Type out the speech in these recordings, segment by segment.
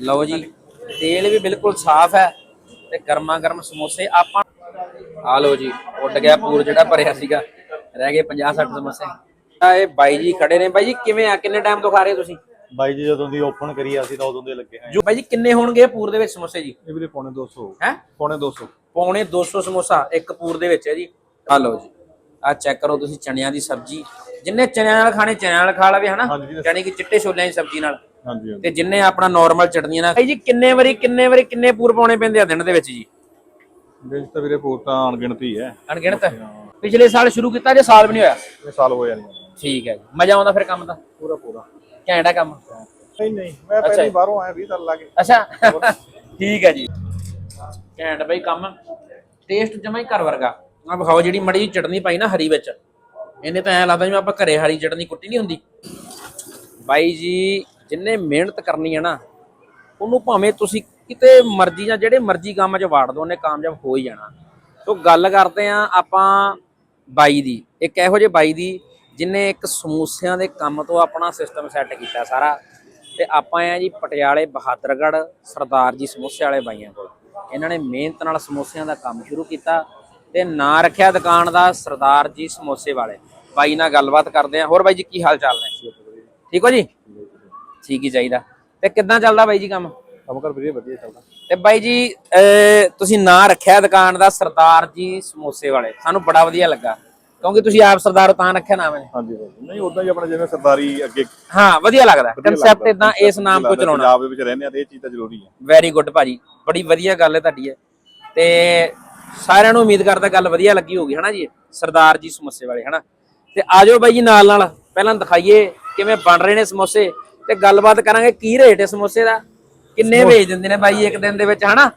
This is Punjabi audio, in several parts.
ਲਓ ਜੀ ਤੇਲ ਵੀ ਬਿਲਕੁਲ ਸਾਫ਼ ਹੈ ਤੇ ਗਰਮਾ ਗਰਮ ਸਮੋਸੇ ਆਪਾਂ ਆ ਲਓ ਜੀ ਉੱਡ ਗਿਆ ਪੂਰ ਜਿਹੜਾ ਭਰਿਆ ਸੀਗਾ। ਰਹਿ ਗਏ 50 60 ਸਮੋਸੇ। ਆ ਇਹ ਬਾਈ ਜੀ ਖੜੇ ਨੇ। ਬਾਈ ਜੀ ਕਿਵੇਂ ਆ? ਕਿੰਨੇ ਟਾਈਮ ਤੋਂ ਖਾ ਰਹੇ ਹੋ ਤੁਸੀਂ? ਬਾਈ ਜੀ ਜਦੋਂ ਦੀ ਓਪਨ ਕਰੀ ਅਸੀਂ ਤਾਂ ਉਦੋਂ ਦੇ ਲੱਗੇ ਹਾਂ। ਜੋ ਬਾਈ ਜੀ ਕਿੰਨੇ ਹੋਣਗੇ ਪੂਰ ਦੇ ਵਿੱਚ ਸਮੋਸੇ ਜੀ? ਇਹ ਵੀਰੇ ਪੌਣੇ 200 ਹੈ? ਪੌਣੇ 200 ਪੌਣੇ 200 ਸਮੋਸਾ ਇੱਕ ਪੂਰ ਦੇ ਵਿੱਚ ਹੈ ਜੀ। ਆ ਲਓ ਜੀ ਆ ਚੈੱਕ ਕਰੋ ਤੁਸੀਂ ਚਣਿਆਂ ਦੀ ਸਬਜ਼ੀ। ਜਿੰਨੇ ਚਣਿਆਂ ਨਾਲ ਖਾਣੇ ਚਣਿਆਂ ਨਾਲ ਖਾ ਲਵੇ ਹਨਾ। ਯਾਨੀ ਕਿ ਚਿੱਟੇ ਛੋਲਿਆਂ ਦੀ ਸਬਜ਼ੀ ਨਾਲ। ਹਾਂਜੀ ਤੇ ਜਿੰਨੇ ਆਪਣਾ ਨਾਰਮਲ ਚਟਨੀਆਂ ਨਾਲ ਬਾਈ ਜੀ ਕਿੰਨੇ ਵਾਰੀ ਕਿੰਨੇ ਵਾਰੀ ਕਿੰਨੇ ਪੂਰ ਪਾਉਣੇ ਪੈਂਦੇ ਆ ਦਿਨ ਦੇ ਵਿੱਚ ਜੀ? ਵਿੱਚ ਤਾਂ ਵੀਰੇ ਪੂਰ ਤਾਂ ਅਣਗਿਣਤੀ ਹੈ ਅਣਗਿਣਤ ਪਿਛਲੇ ਸਾਲ ਸ਼ੁਰੂ ਕੀਤਾ ਜੇ ਸਾਲ ਵੀ ਨਹੀਂ ਹੋਇਆ? ਇਹ ਸਾਲ ਹੋਇਆ ਨਹੀਂ। ਠੀਕ ਹੈ ਜੀ। ਮਜ਼ਾ ਆਉਂਦਾ ਫਿਰ ਕੰਮ ਦਾ? ਪੂਰਾ ਪੂਰਾ। ਘੈਂਟ ਕੰਮ? ਨਹੀਂ ਨਹੀਂ। ਮੈਂ ਪਹਿਲਾਂ ਬਾਹਰੋਂ ਆਇਆ 20 ਸਾਲ ਲਾ ਕੇ ਅੱਛਾ। ਠੀਕ ਹੈ ਜੀ। ਘੈਂਟ ਬਈ ਕੰਮ। ਟੇਸਟ ਜਮਾ ਹੀ ਘਰ ਵਰਗਾ। ਆ ਵਿਖਾਓ ਜਿਹੜੀ ਮੜੀ ਜਿਹੀ ਚਟਨੀ ਪਾਈ ਨਾ ਹਰੀ ਵਿੱਚ। ਇਹਨੇ ਤਾਂ ਐ ਲੱਗਦਾ ਜਿਵੇਂ ਆਪਾਂ ਘਰੇ ਹਰੀ ਚਟਨੀ ਕੁੱਟੀ ਨਹੀਂ ਹੁੰਦੀ। ਬਾਈ ਜੀ ਜਿੰਨੇ ਮਿਹਨਤ ਕਰਨੀ ਹੈ ਨਾ, ਉਹਨੂੰ ਭਾਵੇਂ ਤੁਸੀਂ ਕਿਤੇ ਮਰਜ਼ੀ ਜਾਂ ਜਿਹੜੇ ਮਰਜ਼ੀ ਕੰਮ 'ਚ ਵਾੜ ਦੋ ਉਹਨੇ ਕਾਮਯਾਬ ਹੋ ਹੀ ਜਾਣਾ। ਸੋ ਗੱਲ ਕਰਦੇ ਆ ਆਪਾਂ ਬਾਈ ਦੀ। ਇੱਕ ਇਹੋ ਜਿਹੇ ਬਾਈ ਦੀ ਜਿਨੇ ਇੱਕ ਸਮੋਸਿਆਂ ਦੇ ਕੰਮ ਤੋਂ ਆਪਣਾ ਸਿਸਟਮ ਸੈੱਟ ਕੀਤਾ ਸਾਰਾ। ਤੇ ਆਪਾਂ ਆ ਜੀ ਪਟਿਆਲੇ ਬਹਾਦਰਗੜ੍ਹ ਸਰਦਾਰ ਜੀ ਸਮੋਸੇ ਵਾਲੇ ਬਾਈਆਂ ਕੋਲ। ਇਹਨਾਂ ਨੇ ਮਿਹਨਤ ਨਾਲ ਸਮੋਸਿਆਂ ਦਾ ਕੰਮ ਸ਼ੁਰੂ ਕੀਤਾ ਤੇ ਨਾਂ ਰੱਖਿਆ ਦੁਕਾਨ ਦਾ ਸਰਦਾਰ ਜੀ ਸਮੋਸੇ ਵਾਲੇ। ਬਾਈ ਨਾਲ ਗੱਲਬਾਤ ਕਰਦੇ ਆ ਹੋਰ ਬਾਈ ਜੀ, ਕੀ ਹਾਲ ਚਾਲ ਨੇ? ਠੀਕ ਹੋ ਜੀ? ਠੀਕ ਹੀ ਚਾਹੀਦਾ। ਤੇ ਕਿੱਦਾਂ ਚੱਲਦਾ ਬਾਈ ਜੀ ਕੰਮ? ਕੰਮ ਕਰ ਵੀਰੇ ਵਧੀਆ ਚੱਲਦਾ। ਤੇ ਬਾਈ ਜੀ ਤੁਸੀਂ ਨਾਂ ਰੱਖਿਆ ਦੁਕਾਨ ਦਾ ਸਰਦਾਰ ਜੀ ਸਮੋਸੇ ਵਾਲੇ। ਸਾਨੂੰ ਬੜਾ ਵਧੀਆ ਲੱਗਾ। ਕਿਉਂਕਿ ਤੁਸੀਂ ਆਪ ਸਰਦਾਰ ਤਾਂ ਰੱਖਿਆ ਨਾਮ ਹੈ ਹਾਂਜੀ ਨਹੀਂ ਉਦਾਂ ਹੀ ਆਪਣਾ ਜਿਵੇਂ ਸਰਦਾਰੀ ਅੱਗੇ ਹਾਂ ਵਧੀਆ ਲੱਗਦਾ। ਵਧੀਆ ਕਨਸੈਪਟ। ਇਦਾਂ ਇਸ ਨਾਮ ਲੱਗਦਾ। ਚਲਾਉਣਾ ਪੰਜਾਬ ਦੇ ਵਿੱਚ ਰਹਿੰਦੇ ਆ ਤੇ ਇਹ ਚੀਜ਼ ਤਾਂ ਜ਼ਰੂਰੀ ਹੈ ਵੈਰੀ ਗੁੱਡ ਭਾਜੀ। ਬੜੀ ਵਧੀਆ ਗੱਲ ਹੈ ਤੁਹਾਡੀ ਇਹ। ਤੇ ਸਾਰਿਆਂ ਨੂੰ ਉਮੀਦ ਕਰਦਾ ਗੱਲ ਵਧੀਆ ਲੱਗੀ ਹੋਗੀ ਹਨਾ ਜੀ? ਸਰਦਾਰ ਜੀ ਸਮੋਸੇ ਵਾਲੇ ਹਨਾ? ਤੇ ਆਜੋ ਬਾਈ ਜੀ ਨਾਲ ਨਾਲ। ਪਹਿਲਾਂ ਦਿਖਾਈਏ ਕਿਵੇਂ ਬਣ ਰਹੇ ਨੇ ਸਮੋਸੇ। ਤੇ ਗੱਲਬਾਤ ਕਰਾਂਗੇ ਕੀ ਰੇਟ ਹੈ ਸਮੋਸੇ ਦਾ? ਕਿੰਨੇ ਵੇਚ ਦਿੰਦੇ ਨੇ ਬਾਈ ਇੱਕ ਦਿਨ ਦੇ ਵਿੱਚ ਹਨਾ?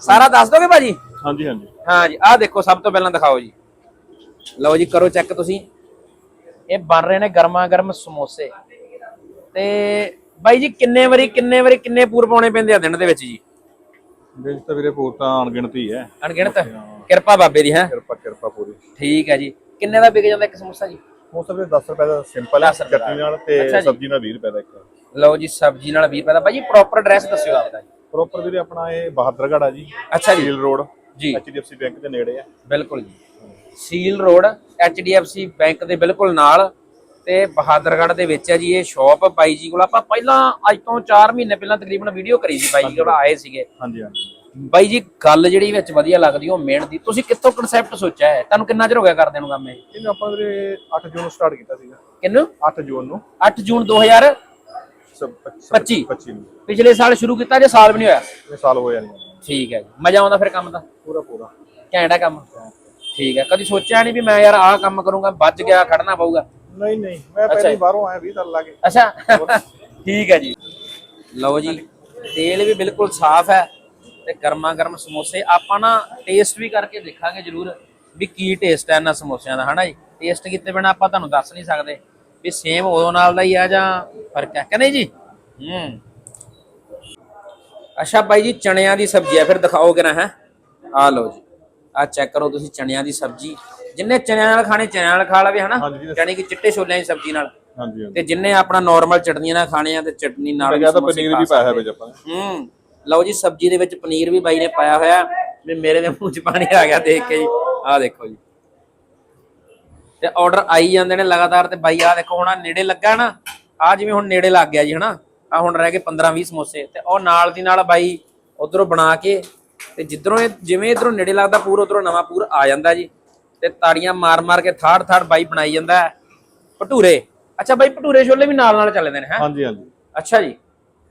ਸਾਰਾ ਦੱਸ ਦੋਗੇ ਭਾਜੀ? ਹਾਂਜੀ ਹਾਂਜੀ। ਹਾਂ ਜੀ ਆਹ ਦੇਖੋ ਸਭ ਤੋਂ ਪਹਿਲਾਂ ਦਿਖਾਓ ਜੀ। ਲਓ ਜੀ ਕਰੋ ਚੈੱਕ ਤੁਸੀਂ। ਇਹ ਬਣ ਰਹੇ ਨੇ ਗਰਮਾ ਗਰਮ ਸਮੋਸੇ। ਤੇ ਬਾਈ ਜੀ ਕਿੰਨੇ ਵਾਰੀ ਕਿੰਨੇ ਵਾਰੀ ਕਿੰਨੇ ਪੂਰ ਪਾਉਣੇ ਪੈਂਦੇ ਆ ਦਿਨ ਦੇ ਵਿੱਚ ਜੀ? ਵਿੱਚ ਤਾਂ ਵੀਰੇ ਪੂਰ ਤਾਂ ਅਣਗਿਣਤੀ ਹੈ ਅਣਗਿਣਤ? ਕਿਰਪਾ ਬਾਬੇ ਦੀ ਹੈ? ਕਿਰਪਾ ਕਿਰਪਾ ਪੂਰੀ। ਠੀਕ ਹੈ ਜੀ। ਕਿੰਨੇ ਦਾ ਵਿਕ ਜਾਂਦਾ ਇੱਕ ਸਮੋਸਾ ਜੀ? ਉਹ ਸਭ 10 ਰੁਪਏ ਦਾ ਸਿੰਪਲ ਹੈ 10 ਰੁਪਏ ਦਾ। ਚਟਨੀ ਨਾਲ ਤੇ। ਸਬਜ਼ੀ ਨਾਲ 20 ਰੁਪਏ ਦਾ ਇੱਕ। ਲਓ ਜੀ ਸਬਜ਼ੀ ਨਾਲ 20 ਰੁਪਏ ਦਾ ਬਾਈ ਜੀ ਪ੍ਰੋਪਰ ਐਡਰੈਸ ਦੱਸਿਓ ਆਪਦਾ ਜੀ। ਪ੍ਰੋਪਰ ਵੀਰੇ ਆਪਣਾ ਇਹ ਬਹਾਦਰਗੜ੍ਹ ਆ ਜੀ। ਅੱਛਾ ਜੀ। ਹੀਲ ਰੋਡ ਜੀ। ਐਚਡੀਐਫਸੀ ਬੈਂਕ ਦੇ ਨੇੜੇ ਆ। ਬਿਲਕੁਲ ਜੀ। ਸੀਲ ਰੋਡ ਐਚਡੀਐਫਸੀ ਬੈਂਕ ਦੇ ਬਿਲਕੁਲ ਨਾਲ ਤੇ ਬਹਾਦਰਗੜ੍ਹ ਦੇ ਵਿੱਚ ਹੈ ਜੀ ਇਹ ਸ਼ਾਪ ਬਾਈ ਜੀ ਕੋਲ ਆਪਾਂ ਪਹਿਲਾਂ ਅੱਜ ਤੋਂ 4 ਮਹੀਨੇ ਪਹਿਲਾਂ ਤਕਰੀਬਨ ਵੀਡੀਓ ਕਰੀ ਸੀ ਬਾਈ ਜੀ ਕੋਲ ਆਏ ਸੀਗੇ। ਹਾਂਜੀ ਹਾਂਜੀ। ਬਾਈ ਜੀ ਗੱਲ ਜਿਹੜੀ ਵਿੱਚ ਵਧੀਆ ਲੱਗਦੀ ਉਹ ਮਿਹਨਤ ਦੀ। ਤੁਸੀਂ ਕਿੱਥੋਂ ਕਨਸੈਪਟ ਸੋਚਿਆ ਹੈ ਤੁਹਾਨੂੰ ਕਿੰਨਾ ਚਿਰ ਹੋ ਗਿਆ ਕਰਦੇ ਨੂੰ ਕੰਮ ਇਹ? ਇਹਨੂੰ ਆਪਾਂ ਵੀਰੇ 8 ਜੂਨ ਨੂੰ ਸਟਾਰਟ ਕੀਤਾ ਸੀਗਾ। ਕਿੰਨੂੰ 8 ਜੂਨ ਨੂੰ। 8 ਜੂਨ 2000 ਸਭ 25 25 ਨੂੰ। ਪਿਛਲੇ ਸਾਲ ਸ਼ੁਰੂ ਕੀਤਾ ਜੇ ਸਾਲ ਵੀ ਨਹੀਂ ਹੋਇਆ? ਇਹ ਸਾਲ ਹੋਇਆ ਨਹੀਂ। ਠੀਕ ਹੈ ਜੀ। ਮਜ਼ਾ ਆਉਂਦਾ ਫਿਰ ਕੰਮ ਦਾ? ਪੂਰਾ ਪੂਰਾ। ਘੈਂਟ ਹੈ ਕੰਮ? ਠੀਕ ਹੈ। ਕਦੀ ਸੋਚਿਆ ਨਹੀਂ ਵੀ ਮੈਂ ਯਾਰ ਆਹ ਕੰਮ ਕਰੂੰਗਾ ਵੱਜ ਗਿਆ ਖੜਨਾ ਪਊਗਾ? ਨਹੀਂ ਨਹੀਂ। ਮੈਂ ਪਹਿਲਾਂ ਬਾਹਰੋਂ ਆਇਆ 20 ਸਾਲ ਲਾ ਕੇ ਅੱਛਾ ਠੀਕ ਹੈ ਜੀ। ਲਓ ਜੀ ਤੇਲ ਵੀ ਬਿਲਕੁਲ ਸਾਫ਼ ਹੈ ਤੇ ਗਰਮਾ ਗਰਮ ਸਮੋਸੇ। ਆਪਾਂ ਨਾ ਟੇਸਟ ਵੀ ਕਰਕੇ ਦੇਖਾਂਗੇ ਜਰੂਰ ਵੀ ਕੀ ਟੇਸਟ ਹੈ ਇਹਨਾਂ ਸਮੋਸਿਆਂ ਦਾ ਹਨਾ ਜੀ? ਟੇਸਟ ਕੀਤੇ ਬਿਨਾ ਆਪਾਂ ਤੁਹਾਨੂੰ ਦੱਸ ਨਹੀਂ ਸਕਦੇ। ਵੀ ਸੇਮ ਉਦੋਂ ਨਾਲ ਦਾ ਹੀ ਆ ਜਾਂ ਫ਼ਰਕ ਹੈ? ਕਿ ਨਹੀਂ ਜੀ? ਹੂੰ। ਅੱਛਾ ਬਾਈ ਜੀ ਚਣਿਆਂ ਦੀ ਸਬਜ਼ੀ ਆ ਫਿਰ ਦਿਖਾਓਗੇ ਨਾ ਹੈ। ਆ ਲਓ ਜੀ। ਆ ਚੈੱਕ ਕਰੋ ਤੁਸੀਂ ਚਣਿਆਂ ਦੀ ਸਬਜ਼ੀ। ਜਿੰਨੇ ਚਣਿਆਂ ਨਾਲ ਖਾਣੇ ਚਣਿਆਂ ਨਾਲ ਖਾ ਲਵੇ ਹਨਾ। ਯਾਨੀ ਕਿ ਚਿੱਟੇ ਛੋਲਿਆਂ ਦੀ ਸਬਜ਼ੀ ਨਾਲ। ਹਾਂਜੀ ਤੇ ਜਿੰਨੇ ਆਪਣਾ ਨਾਰਮਲ ਚਟਨੀਆਂ ਨਾਲ ਖਾਣੇ ਆ ਤੇ ਚਟਨੀ ਨਾਲ ਵੀ ਕਹਿੰਦਾ ਪਨੀਰ ਵੀ ਪਾਇਆ ਹੈ ਸਕਦੇ। ਵਿੱਚ ਆਪਾਂ ਹੂੰ। ਲਓ ਜੀ ਸਬਜ਼ੀ ਦੇ ਵਿੱਚ ਪਨੀਰ ਵੀ ਬਾਈ ਨੇ ਪਾਇਆ ਹੋਇਆ। ਮੇਰੇ ਦੇ ਮੂੰਹ 'ਚ ਪਾਣੀ ਆ ਗਿਆ ਦੇਖ ਕੇ ਜੀ। ਆਹ ਦੇਖੋ ਜੀ। ਤੇ ਆਰਡਰ ਆਈ ਜਾਂਦੇ ਨੇ ਲਗਾਤਾਰ ਤੇ ਬਾਈ ਆਹ ਦੇਖੋ ਹੁਣ ਆਹ ਨੇੜੇ ਲੱਗਾ ਨਾ ਆ ਜਿਵੇਂ ਹੁਣ ਨੇੜੇ ਲੱਗ ਗਿਆ ਜੀ ਹਨਾ ਆ ਹੁਣ ਰਹਿ ਗਏ 15 20 ਸਮੋਸੇ ਤੇ ਉਹ ਨਾਲ ਦੀ ਨਾਲ ਬਾਈ ਉਧਰੋਂ ਬਣਾ ਕੇ ਤੇ ਜਿੱਧਰੋਂ ਇਹ ਜਿਵੇਂ ਇਧਰੋਂ ਨੇੜੇ ਲੱਗਦਾ ਪੂਰ ਉਧਰੋਂ ਨਵਾਂ ਪੂਰ ਆ ਜਾਂਦਾ ਜੀ ਤੇ ਤਾੜੀਆਂ ਮਾਰ ਮਾਰ ਕੇ ਥਾੜ ਥਾੜ ਬਾਈ ਬਣਾਈ ਜਾਂਦਾ। ਭਟੂਰੇ ਅੱਛਾ ਬਾਈ ਭਟੂਰੇ ਛੋਲੇ ਵੀ ਨਾਲ ਨਾਲ ਚੱਲਦੇ ਨੇ ਹੈ? ਹਾਂਜੀ ਹਾਂਜੀ। ਅੱਛਾ ਜੀ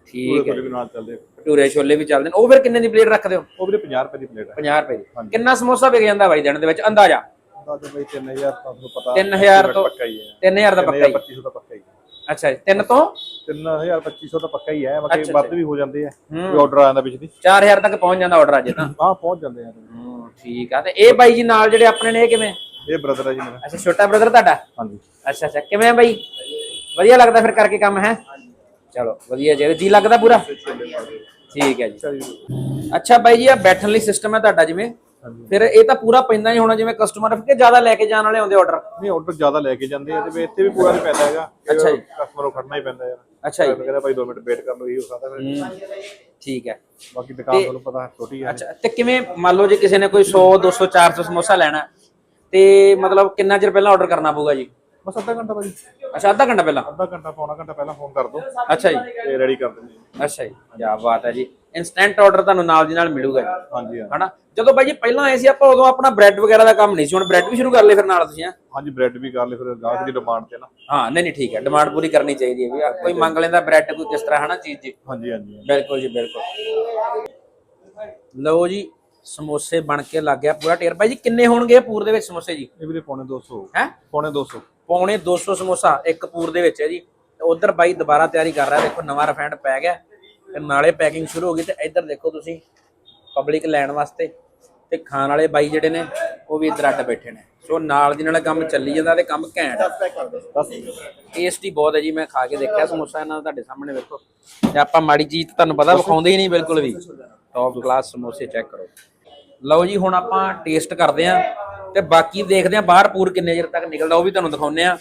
ਠੀਕ ਹੈ ਵੀ ਨਾਲ ਚੱਲਦੇ ਆ। ਭਟੂਰੇ ਛੋਲੇ ਵੀ ਚੱਲਦੇ ਨੇ। ਉਹ ਫਿਰ ਕਿੰਨੇ ਦੀ ਪਲੇਟ ਰੱਖਦੇ ਹੋ? ਉਹ ਵੀਰੇ 50 ਰੁਪਏ ਦੀ ਪਲੇਟ ਹੈ। 50 ਰੁਪਏ ਦੀ। ਕਿੰਨਾ ਸਮੋਸਾ ਵਿਕ ਜਾਂਦਾ ਬਾਈ ਦਿਨ ਦੇ ਵਿੱਚ? ਅੰਦਾਜ਼ਾ? ਤਾਂ ਬਈ 3000 ਤੁਹਾਨੂੰ ਪਤਾ 3000 ਤੋਂ ਪੱਕਾ ਹੀ ਹੈ। 3000 ਦਾ ਪੱਕਾ ਹੀ। 2500 ਦਾ ਪੱਕਾ ਹੀ ਹੈ। ਅੱਛਾ ਜੀ ਤਿੰਨ ਤੋਂ? 3000 2500 ਦਾ ਪੱਕਾ ਹੀ ਹੈ ਬਾਕੀ ਵੱਧ ਵੀ ਹੋ ਜਾਂਦੇ ਆ। ਵੀ ਆਰਡਰ ਆ ਜਾਂਦਾ ਵਿੱਚ ਦੀ 4000 ਤੱਕ ਪਹੁੰਚ ਜਾਂਦਾ ਆਰਡਰ ਅੱਜ ਤਾਂ। ਹਾਂ ਪਹੁੰਚ ਜਾਂਦੇ ਆ। ਹੂੰ ਠੀਕ ਆ ਤੇ ਇਹ ਬਾਈ ਜੀ ਨਾਲ ਜਿਹੜੇ ਆਪਣੇ ਨੇ ਇਹ ਕਿਵੇਂ? ਇਹ ਬ੍ਰਦਰ ਹੈ ਜੀ ਮੇਰਾ। ਅੱਛਾ ਛੋਟਾ ਬ੍ਰਦਰ ਤੁਹਾਡਾ? ਹਾਂਜੀ। ਅੱਛਾ ਅੱਛਾ ਕਿਵੇਂ ਆ ਬਾਈ? ਵਧੀਆ ਲੱਗਦਾ ਫਿਰ ਕਰਕੇ ਕੰਮ ਹੈ? ਚਲੋ ਵਧੀਆ ਜੀ ਜੀ ਲੱਗਦਾ ਪੂਰਾ? ਠੀਕ ਹੈ ਜੀ। ਅੱਛਾ ਜੀ। ਅੱਛਾ ਬਾਈ ਜੀ ਆ ਬੈਠਣ ਲਈ ਸਿਸਟਮ ਹੈ ਤੁਹਾਡਾ ਜਿਵੇਂ? ਫਿਰ ਇਹ ਤਾਂ ਪੂਰਾ ਪੈਂਦਾ ਹੀ ਹੋਣਾ ਜਿਵੇਂ ਕਸਟਮਰ ਕਿ ਜ਼ਿਆਦਾ ਲੈ ਕੇ ਜਾਣ ਵਾਲੇ ਆਉਂਦੇ ਆਰਡਰ ਨਹੀਂ ਆਰਡਰ ਜ਼ਿਆਦਾ ਲੈ ਕੇ ਜਾਂਦੇ ਆ ਤੇ ਇੱਥੇ ਵੀ ਪੂਰਾ ਨਹੀਂ ਪੈਂਦਾ ਹੈਗਾ। ਅੱਛਾ ਜੀ। ਕਸਟਮਰ ਨੂੰ ਖੜਨਾ ਹੀ ਪੈਂਦਾ ਯਾਰ। ਅੱਛਾ ਜੀ। ਮੈਂ ਕਹਿੰਦਾ ਭਾਈ 2 ਮਿੰਟ ਵੇਟ ਕਰ ਲਓ ਇਹੀ ਹੋ ਸਕਦਾ ਫਿਰ। ਠੀਕ ਹੈ। ਬਾਕੀ ਦੁਕਾਨ ਤੁਹਾਨੂੰ ਪਤਾ ਛੋਟੀ ਹੈ। ਅੱਛਾ ਤੇ ਕਿਵੇਂ ਮੰਨ ਲਓ ਜੇ ਕਿਸੇ ਨੇ ਕੋਈ 100 200 400 ਸਮੋਸਾ ਲੈਣਾ ਤੇ ਮਤਲਬ ਕਿੰਨਾ ਚਿਰ ਪਹਿਲਾਂ ਆਰਡਰ ਕਰਨਾ ਪਊਗਾ ਜੀ? ਬਸ ਅੱਧਾ ਘੰਟਾ ਭਾਜੀ। ਅੱਛਾ ਅੱਧਾ ਘੰਟਾ ਪਹਿਲਾਂ? ਅੱਧਾ ਘੰਟਾ ਪੌਣਾ ਘੰਟਾ ਪਹਿਲਾਂ ਫੋਨ ਕਰ ਦਿਓ। ਅੱਛਾ ਜੀ। ਤੇ ਰੈਡੀ ਕਰ ਦਿੰਦੇ ਅੱਛਾ ਜੀ ਕੀ ਬਾਤ ਹੈ ਜੀ। ਇਨਸਟੈਂਟ ਆਰਡਰ ਤੁਹਾਨੂੰ ਨਾਲ ਦੀ ਨਾਲ ਮਿਲੂਗਾ ਜੀ। ਹਾਂਜੀ ਹਾਂ ਹਨਾ? ਜਦੋਂ ਬਾਈ ਜੀ ਪਹਿਲਾਂ ਆਏ ਸੀ ਆਪਾਂ ਉਦੋਂ ਆਪਣਾ ਬ੍ਰੈਡ ਵਗੈਰਾ ਦਾ ਕੰਮ ਨਹੀਂ ਸੀ। ਹੁਣ ਬ੍ਰੈਡ ਵੀ ਸ਼ੁਰੂ ਕਰ ਲਏ ਫਿਰ ਨਾਲ ਤੁਸੀਂ ਹੈਂ? ਹਾਂਜੀ ਬ੍ਰੈਡ ਵੀ ਕਰ ਲਏ ਫਿਰ ਗਾਹਕ ਦੀ ਡਿਮਾਂਡ ਤੇ ਨਾ। ਹਾਂ ਨਹੀਂ ਨਹੀਂ ਠੀਕ ਹੈ। ਡਿਮਾਂਡ ਪੂਰੀ ਕਰਨੀ ਚਾਹੀਦੀ ਹੈ ਵੀ ਕੋਈ ਮੰਗ ਲੈਂਦਾ ਬ੍ਰੈਡ ਕੋਈ ਕਿਸ ਤਰ੍ਹਾਂ ਹਨਾ ਚੀਜ਼ ਜੀ ਹਾਂਜੀ ਹਾਂਜੀ ਬਿਲਕੁਲ ਜੀ ਬਿਲਕੁਲ। ਲਓ ਜੀ ਸਮੋਸੇ ਬਣ ਕੇ ਲੱਗ ਗਿਆ ਪੂਰਾ ਢੇਰ। ਬਾਈ ਜੀ ਕਿੰਨੇ ਹੋਣਗੇ ਪੂਰ ਦੇ ਵਿੱਚ ਸਮੋਸੇ ਜੀ? ਇਹ ਵੀਰੇ ਪੌਣੇ 200 ਹੈ? ਪੌਣੇ 200 ਪੌਣੇ 200 ਸਮੋਸਾ ਇੱਕ ਪੂਰ ਦੇ ਵਿੱਚ ਹੈ ਜੀ। ਉਧਰ ਬਾਈ ਦੁਬਾਰਾ ਤਿਆਰੀ ਕਰ ਰਿਹਾ ਦੇਖੋ ਨਵਾਂ ਰਿਫਾਈਂਡ ਪੈ ਗਿਆ। ਤੇ ਨਾਲੇ ਪੈਕਿੰਗ ਸ਼ੁਰੂ ਹੋ ਗਈ ਤੇ ਇੱਧਰ ਦੇਖੋ ਤੁਸੀਂ ਪਬਲਿਕ ਲੈਣ ਵਾਸਤੇ ਤੇ ਖਾਣ ਵਾਲੇ ਬਾਈ ਜਿਹੜੇ ਨੇ, ਉਹ ਵੀ ਇੱਧਰ ਅੱਡ ਬੈਠੇ ਨੇ। ਸੋ ਨਾਲ ਦੀ ਨਾਲ ਕੰਮ ਚੱਲੀ ਜਾਂਦਾ ਤੇ ਕੰਮ ਘੈਂਟ ਬਸ ਟੇਸਟੀ ਬਹੁਤ ਹੈ ਜੀ, ਮੈਂ ਖਾ ਕੇ ਦੇਖਿਆ ਸਮੋਸਾ ਇਹਨਾਂ ਦਾ ਤੁਹਾਡੇ ਸਾਹਮਣੇ ਵੇਖੋ। ਤੇ ਆਪਾਂ ਮਾੜੀ ਚੀਜ਼ ਤੁਹਾਨੂੰ ਪਤਾ, ਵਿਖਾਉਂਦੇ ਹੀ ਨਹੀਂ ਬਿਲਕੁਲ ਵੀ। ਟੌਪ ਕਲਾਸ ਸਮੋਸੇ ਚੈੱਕ ਕਰੋ। ਲਓ ਜੀ, ਹੁਣ ਆਪਾਂ ਟੇਸਟ ਕਰਦੇ ਆਂ ਤੇ ਬਾਕੀ ਦੇਖਦੇ ਆਂ ਬਾਹਰ ਪੂਰ ਕਿੰਨੇ ਚਿਰ ਤੱਕ ਨਿਕਲਦਾ, ਉਹ ਵੀ ਤੁਹਾਨੂੰ ਦਿਖਾਉਂਦੇ ਆਂ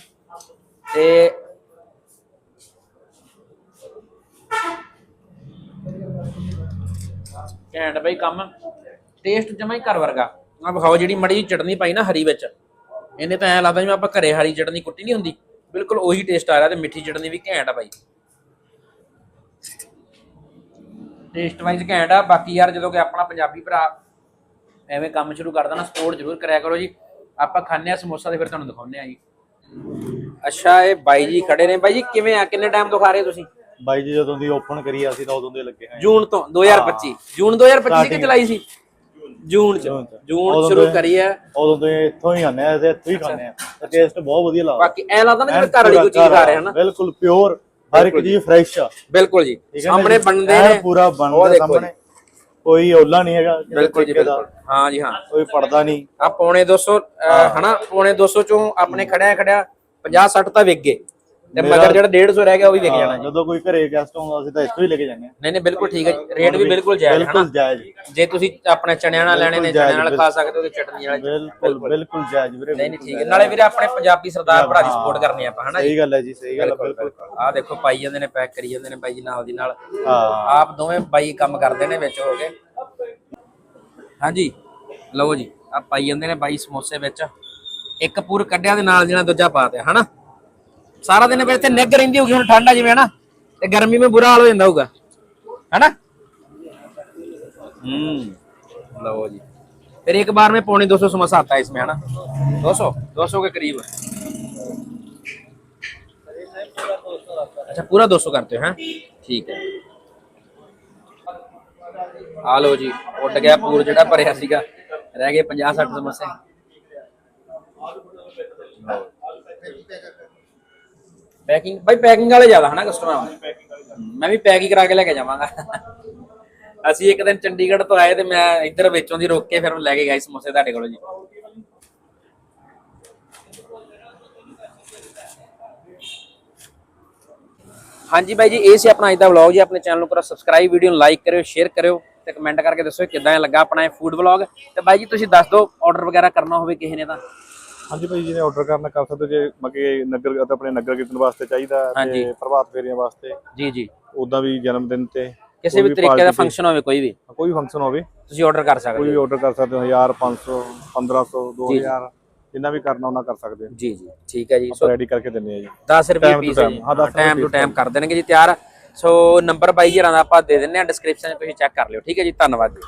ਤੇ ਘੈਂਟ ਬਈ ਕੰਮ। ਟੇਸਟ ਜਮਾ ਹੀ ਘਰ ਵਰਗਾ। ਆ ਵਿਖਾਓ ਜਿਹੜੀ ਮੜੀ ਜਿਹੀ ਚਟਨੀ ਪਾਈ ਨਾ ਹਰੀ ਵਿੱਚ। ਇਹਨੇ ਤਾਂ ਐ ਲੱਗਦਾ ਜਿਵੇਂ ਆਪਾਂ ਘਰੇ ਹਰੀ ਚਟਨੀ ਕੁੱਟੀ ਨਹੀਂ ਹੁੰਦੀ। ਬਿਲਕੁਲ ਉਹੀ ਟੇਸਟ ਆ ਰਿਹਾ ਤੇ ਮਿੱਠੀ ਚਟਨੀ ਵੀ ਘੈਂਟ ਆ ਬਾਈ। ਟੇਸਟ ਵਾਈਜ਼ ਘੈਂਟ ਆ। ਬਾਕੀ ਯਾਰ ਜਦੋਂ ਕਿ ਆਪਣਾ ਪੰਜਾਬੀ ਭਰਾ ਐਵੇਂ ਕੰਮ ਸ਼ੁਰੂ ਕਰਦਾ ਨਾ ਸਪੋਰਟ ਜ਼ਰੂਰ ਕਰਿਆ ਕਰੋ ਜੀ। ਆਪਾਂ ਖਾਂਦੇ ਆ ਸਮੋਸਾ ਤੇ ਫਿਰ ਤੁਹਾਨੂੰ ਦਿਖਾਉਂਦੇ ਆ ਜੀ। ਅੱਛਾ, ਇਹ ਬਾਈ ਜੀ ਖੜੇ ਨੇ। ਬਾਈ ਜੀ, ਕਿਵੇਂ ਆ? ਕਿੰਨੇ ਟਾਈਮ ਤੋਂ ਖਾ ਰਹੇ ਹੋ ਤੁਸੀਂ? ਬਾਈ ਜੀ ਜਦੋਂ ਦੀ ਓਪਨ ਕਰੀ ਅਸੀਂ ਤਾਂ ਉਦੋਂ ਦੇ ਲੱਗੇ ਹਾਂ। ਜੂਨ ਤੋਂ 2025 ਜੂਨ 2025 ਕਿ ਚਲਾਈ ਸੀ? ਜੂਨ ਚ। ਜੂਨ ਸ਼ੁਰੂ ਕਰੀ ਹੈ ਉਦੋਂ ਤੋਂ ਇੱਥੋਂ ਹੀ ਆਨੇ ਆ ਤੇ ਇੱਥੋਂ ਹੀ ਖਾਂਦੇ ਆ। ਟੇਸਟ ਬਹੁਤ ਵਧੀਆ ਲੱਗਦਾ। ਬਾਕੀ ਐ ਲੱਗਦਾ ਨਾ ਜਿਵੇਂ ਘਰ ਵਾਲੀ ਕੋਈ ਚੀਜ਼ ਖਾ ਰਹੇ ਹਨ ਬਿਲਕੁਲ ਪਿਓਰ ਹਰ ਇੱਕ ਚੀਜ਼ ਫਰੈਸ਼ ਆ। ਬਿਲਕੁਲ ਜੀ। ਸਾਹਮਣੇ? ਬਣਦੇ ਨੇ। ਪੂਰਾ ਬਣਦਾ ਸਾਹਮਣੇ। ਕੋਈ ਓਲਾ ਨਹੀਂ ਹੈਗਾ ਬਿਲਕੁਲ ਜੀ ਬਿਲਕੁਲ। ਹਾਂ ਜੀ ਹਾਂ। ਕੋਈ ਪੜਦਾ ਨਹੀਂ। ਆ ਪੌਣੇ 200 ਅਹ, ਹਨਾ? ਪੌਣੇ 200 ਚੋਂ ਆਪਣੇ ਖੜਿਆ ਖੜਿਆ 50 60 ਤਾਂ ਵਿਕ ਗਏ। ਤੇ ਮਗਰ ਜਿਹੜਾ 150 ਰਹਿ ਗਿਆ ਉਹ ਵੀ ਵਿਕ ਜਾਣਾ ਜੀ। ਜਦੋਂ ਕੋਈ ਘਰੇ ਗੈਸਟ ਆਉਂਦਾ ਅਸੀਂ ਤਾਂ ਇੱਥੋਂ ਹੀ ਲੈ ਕੇ ਜਾਂਦੇ ਆ ਨਹੀਂ ਨਹੀਂ ਬਿਲਕੁਲ ਠੀਕ ਹੈ ਜੀ। ਰੇਟ ਵੀ ਬਿਲਕੁਲ ਜਾਇਜ਼ ਹਨਾ ਬਿਲਕੁਲ ਜਾਇਜ਼। ਜੇ ਤੁਸੀਂ ਆਪਣੇ ਚਣਿਆਂ ਨਾਲ ਲੈਣੇ ਨੇ ਚਣਿਆਂ ਨਾਲ ਖਾ ਸਕਦੇ ਹੋ ਤੇ ਚਟਨੀ ਵਾਲੇ। ਬਿਲਕੁਲ ਬਿਲਕੁਲ। ਜਾਇਜ਼ ਵੀਰੇ ਨਹੀਂ ਨਹੀਂ ਠੀਕ ਹੈ। ਨਾਲੇ ਵੀਰੇ ਆਪਣੇ ਪੰਜਾਬੀ ਸਰਦਾਰ ਭਰਾ ਦੀ ਸਪੋਰਟ ਕਰਨੀ ਆਪਾਂ ਹਨਾ ਸਹੀ ਗੱਲ ਹੈ ਜੀ ਸਹੀ ਗੱਲ ਹੈ ਬਿਲਕੁਲ ਆਹ ਦੇਖੋ ਪਾਈ ਜਾਂਦੇ ਨੇ ਪੈਕ ਕਰੀ ਜਾਂਦੇ ਨੇ ਬਾਈ ਜੀ ਨਾਲ ਦੀ ਨਾਲ। ਹਾਂ। ਆਪ ਦੋਵੇਂ ਬਾਈ ਕੰਮ ਕਰਦੇ ਨੇ ਵਿੱਚ ਹੋ ਕੇ। ਹਾਂਜੀ ਲਓ ਜੀ ਆ ਪਾਈ ਜਾਂਦੇ ਨੇ ਬਾਈ ਸਮੋਸੇ ਵਿੱਚ। ਇੱਕ ਪੂਰ ਕੱਢਿਆ ਦੇ ਨਾਲ ਜਿਹੜਾ ਦੂਜਾ ਪਾ ਦਿਆ ਹਨਾ? ਸਾਰਾ ਦਿਨ ਵਿੱਚ ਤੇ ਨਿੱਘ ਰਹਿੰਦੀ ਹੋਊਗੀ ਹੁਣ ਠੰਡਾ ਜਿਵੇਂ ਹਨਾ ਤੇ ਗਰਮੀ ਵਿੱਚ ਬੁਰਾ ਹਾਲ ਹੋ ਜਾਂਦਾ ਹੋਊਗਾ ਹਨਾ हम्म लो जी फिर एक बार में पौने दो सौ समोसा आता है इसमें है ना दो सौ दो सौ के करीब अच्छा पूरा दो सौ करते हो हैं ठीक है ਆ ਲੋ ਜੀ ਉੱਡ ਗਿਆ ਪੂਰ ਜਿਹੜਾ ਭਰਿਆ ਸੀਗਾ ਰਹਿ ਗਏ 50 60 ਸਮੋਸੇ ਪੈਕਿੰਗ, ਬਾਈ ਪੈਕਿੰਗ ਵਾਲੇ ਜ਼ਿਆਦਾ ਹਨਾ ਕਸਟਮਰ ਮੈਂ ਵੀ ਪੈਕ ਹੀ ਕਰਾ ਕੇ ਲੈ ਕੇ ਜਾਵਾਂਗਾ। ਅਸੀਂ ਇੱਕ ਦਿਨ ਚੰਡੀਗੜ੍ਹ ਤੋਂ ਆਏ ਤੇ ਮੈਂ ਇੱਧਰ ਵਿੱਚੋਂ ਦੀ ਰੋਕ ਕੇ ਫਿਰ ਲੈ ਕੇ ਗਿਆ ਸਮੋਸੇ ਤੁਹਾਡੇ ਕੋਲੋਂ ਜੀ। ਹਾਂਜੀ ਬਾਈ ਜੀ, ਇਹ ਸੀ ਆਪਣਾ ਅੱਜ ਦਾ ਵਲੌਗ ਜੀ। ਆਪਣੇ ਚੈਨਲ ਨੂੰ ਕਰੋ ਸਬਸਕ੍ਰਾਈਬ ਵੀਡੀਓ ਨੂੰ ਲਾਈਕ ਕਰਿਓ ਸ਼ੇਅਰ ਕਰਿਓ ਤੇ ਕਮੈਂਟ ਕਰਕੇ ਦੱਸੋ ਕਿਦਾਂ ਲੱਗਾ ਆਪਣਾ ਇਹ ਫੂਡ ਵਲੌਗ ਤੇ ਬਾਈ ਜੀ, ਤੁਸੀਂ ਦੱਸ ਦਿਓ ਆਰਡਰ ਵਗੈਰਾ ਕਰਨਾ ਹੋਵੇ ਕਿਸੇ ਨੇ ਤਾਂ। ਹਾਂਜੀ ਭਾਈ ਜਿਹਨੇ ਆਰਡਰ ਕਰਨਾ ਕਰ ਸਕਦੇ ਜੇ ਮਗੇ ਨਗਰ ਆਪਣੇ ਨਗਰ ਕੀਰਤਨ ਵਾਸਤੇ ਚਾਹੀਦਾ ਹਾਂਜੀ। ਤੇ ਪ੍ਰਭਾਤ ਫੇਰੀਆਂ ਵਾਸਤੇ। ਜੀ ਜੀ। ਉਦਾਂ ਵੀ ਜਨਮ ਦਿਨ ਤੇ ਕਿਸੇ ਵੀ ਤਰੀਕੇ ਦਾ party ਫੰਕਸ਼ਨ ਹੋਵੇ ਕੋਈ ਵੀ। ਕੋਈ ਫੰਕਸ਼ਨ ਹੋਵੇ। ਤੁਸੀਂ ਆਰਡਰ ਕਰ ਸਕਦੇ ਕੋਈ ਹੋ। ਵੀ ਆਰਡਰ ਕਰ ਸਕਦੇ ਹੋ 1000 500 1500 2000 ਜਿੰਨਾ ਵੀ ਕਰਨਾ ਉਹਨਾਂ ਕਰ ਸਕਦੇ ਹੋ। ਜੀ ਜੀ। ਠੀਕ ਹੈ ਜੀ। ਆਪਾਂ ਰੈਡੀ ਕਰਕੇ ਦਿੰਨੇ ਆ ਜੀ। 10 ਰੁਪਏ Time to ਪੀਸ ਹੈ time, ਜੀ। ਹਾਂ, ਦਸ ਰੁਪਏ ਟਾਈਮ ਟੂ piece ਟਾਈਮ ਕਰ ਦੇਣਗੇ ਜੀ ਤਿਆਰ। ਸੋ ਨੰਬਰ ਬਾਈ ਦਾ ਆਪਾਂ ਦੇ ਦਿੰਨੇ ਆ ਡਿਸਕ੍ਰਿਪਸ਼ਨ 'ਚ ਤੁਸੀਂ ਚੈੱਕ ਕਰ ਲਿਓ। ਠੀਕ ਹੈ ਜੀ ਧੰਨਵਾਦ ਜੀ।